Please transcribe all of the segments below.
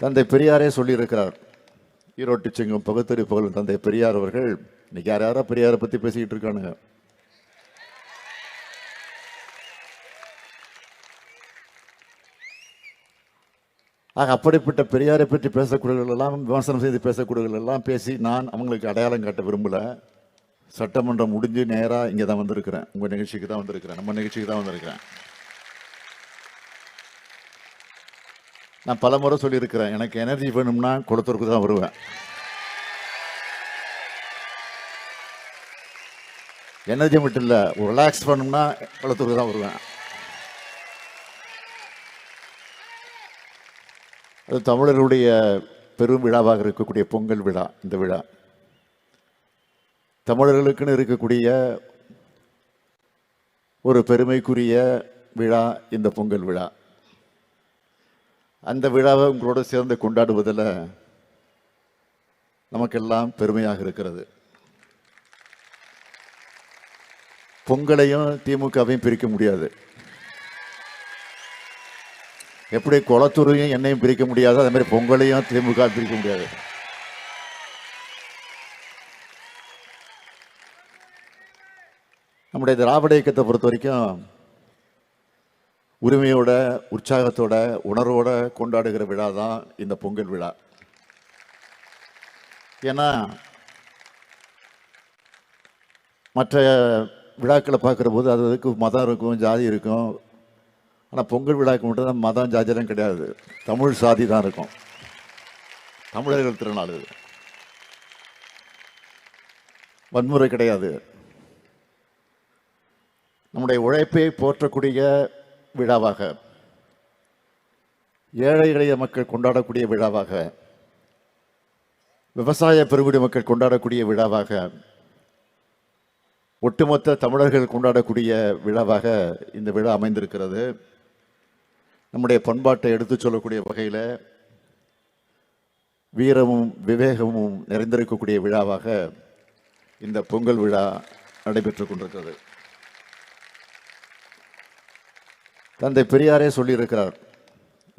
தந்தை பெரியாரே சொல்லியிருக்கிறார். ஈரோட்டு சிங்கம் பகுத்தறி புகழும் தந்தை பெரியார் அவர்கள் இன்னைக்கு யார் யாரோ பெரியாரை பத்தி பேசிக்கிட்டு இருக்கானுங்க? ஆக அப்படிப்பட்ட பெரியாரை பற்றி பேசக்கூடியவர்கள் எல்லாம் விமர்சனம் செய்து பேசக்கூடியவர்கள் எல்லாம் பேசி நான் அவங்களுக்கு அடையாளம் காட்ட விரும்பலை. சட்டமன்றம் முடிஞ்சு நேராக இங்கே தான் வந்திருக்கிறேன். உங்கள் நிகழ்ச்சிக்கு தான் வந்திருக்கிறேன். நம்ம நிகழ்ச்சிக்கு தான் வந்திருக்கிறேன். நான் பல முறை சொல்லியிருக்கிறேன் எனக்கு எனர்ஜி வேணும்னா குளத்தூருக்கு தான் வருவேன். எனர்ஜி மட்டும் இல்லை ரிலாக்ஸ் பண்ணணும்னா குளத்தூருக்கு தான் வருவேன். அது தமிழர்களுடைய பெரும் விழாவாக இருக்கக்கூடிய பொங்கல் விழா இந்த விழா. தமிழர்களுக்குன்னு இருக்கக்கூடிய ஒரு பெருமைக்குரிய விழா இந்த பொங்கல் விழா. அந்த விழாவை உங்களோட சேர்ந்து கொண்டாடுவதில் நமக்கெல்லாம் பெருமையாக இருக்கிறது. பொங்கலையும் திமுகவையும் பிரிக்க முடியாது. எப்படி குளத்தூரையும் என்னையும் பிரிக்க முடியாது அதே மாதிரி பொங்கலையும் திமுக பிரிக்க முடியாது. நம்முடைய திராவிட இயக்கத்தை பொறுத்த வரைக்கும் உரிமையோட உற்சாகத்தோட உணர்வோட கொண்டாடுகிற விழா தான் இந்த பொங்கல் விழா. ஏன்னா மற்ற விழாக்களை பார்க்குற போது அது அதுக்கு மதம் இருக்கும் ஜாதி இருக்கும். ஆனால் பொங்கல் விழாக்கு மட்டும் தான் மதம் ஜாதியெல்லாம் கிடையாது. தமிழ் சாதி தான் இருக்கும். தமிழர்கள் திருநாள் இது. வன்முறை கிடையாது. நம்முடைய உழைப்பை போற்றக்கூடிய விழாவாக. ஏழை எளிய மக்கள் கொண்டாடக்கூடிய விழாவாக. விவசாய பெருங்குடி மக்கள் கொண்டாடக்கூடிய விழாவாக. ஒட்டுமொத்த தமிழர்கள் கொண்டாடக்கூடிய விழாவாக இந்த விழா அமைந்திருக்கிறது. நம்முடைய பண்பாட்டை எடுத்துச் சொல்லக்கூடிய வகையில் வீரமும் விவேகமும் நிறைந்திருக்கக்கூடிய விழாவாக இந்த பொங்கல் விழா நடைபெற்றுக் கொண்டிருக்கிறது. தந்தை பெரியாரே சொல்லியிருக்கிறார்.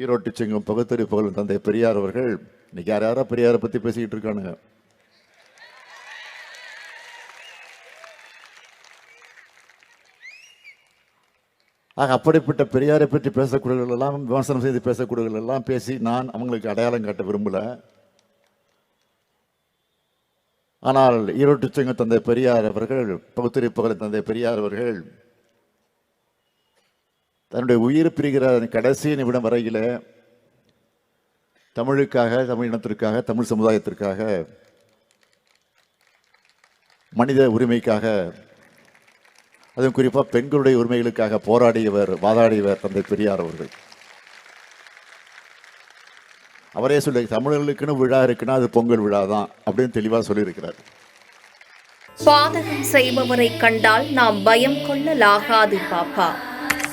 ஈரோட்டு சிங்கம் பகுத்தறி புகழும் தந்தை பெரியார் அவர்கள் இன்னைக்கு யார் யாரோ பெரியாரை பத்தி பேசிக்கிட்டு இருக்கானுங்க? ஆக அப்படிப்பட்ட பெரியாரை பற்றி பேசக்கூடியவர்கள் எல்லாம் விமர்சனம் செய்து பேசக்கூடியவர்கள் எல்லாம் பேசி நான் அவங்களுக்கு அடையாளம் காட்ட விரும்பல. ஆனால் ஈரோட்டு சிங்க தந்தை பெரியார் அவர்கள் பகுத்தறி புகழ் தந்தை பெரியார் அவர்கள் தன்னுடைய உயிர் பிரிகிற கடைசி நிமிடம் வரையில தமிழுக்காக தமிழ் இனத்திற்காக தமிழ் சமுதாயத்திற்காக மனித உரிமைக்காக அதுவும் குறிப்பாக பெண்களுடைய உரிமைகளுக்காக போராடியவர் வாதாடியவர் தந்தை பெரியார் அவர்கள். அவரே சொல்லி தமிழர்களுக்குன்னு விழா இருக்குன்னா அது பொங்கல் விழா தான் அப்படின்னு தெளிவாக சொல்லியிருக்கிறார். பாதகம் செய்பவரை கண்டால் நாம் பயம் கொள்ளலாகாது பாப்பா.